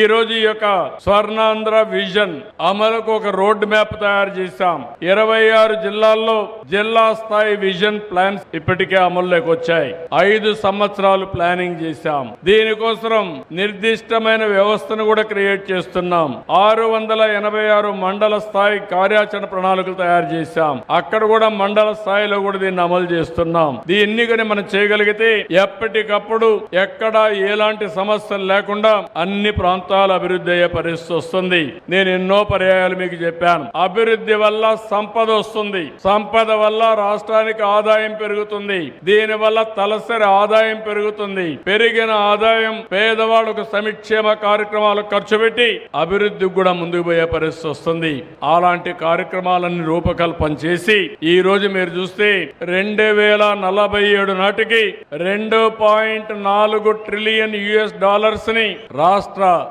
ఈ రోజు ఈ యొక్క స్వర్ణాంధ్ర విజన్ అమలుకు ఒక రోడ్ మ్యాప్ తయారు చేశాం. ఇరవై ఆరు జిల్లాల్లో జిల్లా స్థాయి విజన్ ప్లాన్స్ ఇప్పటికే అమల్లోకి వచ్చాయి. ఐదు సంవత్సరాలు ప్లానింగ్ చేశాం. దీనికోసం నిర్దిష్టమైన వ్యవస్థను కూడా క్రియేట్ చేస్తున్నాం. ఆరు వందల ఎనభై ఆరు మండల స్థాయి కార్యాచరణ ప్రణాళికలు తయారు చేశాం. అక్కడ కూడా మండల స్థాయిలో కూడా దీన్ని అమలు చేస్తున్నాం. దీన్ని కానీ మనం చేయగలిగితే ఎప్పటికప్పుడు ఎక్కడ ఎలాంటి సమస్యలు లేకుండా అన్ని ప్రాంతాలు అభివృద్ధి అయ్యే పరిస్థితి వస్తుంది. నేను ఎన్నో పర్యాయాలు మీకు చెప్పాను. అభివృద్ధి వల్ల సంపద వస్తుంది. సంపద వల్ల రాష్ట్రానికి ఆదాయం పెరుగుతుంది. దీని వల్ల తలసరి ఆదాయం పెరుగుతుంది. పెరిగిన ఆదాయం పేదవాళ్ళకు సంక్షేమ కార్యక్రమాలు ఖర్చు పెట్టి అభివృద్ధికి కూడా ముందుకు పోయే పరిస్థితి వస్తుంది. అలాంటి కార్యక్రమాలన్నీ రూపకల్పన చేసి ఈ రోజు మీరు చూస్తే రెండు వేల నలభై ఏడు నాటికి రెండు పాయింట్ నాలుగు ట్రిలియన్ యుఎస్ డాలర్స్ని రాష్ట్ర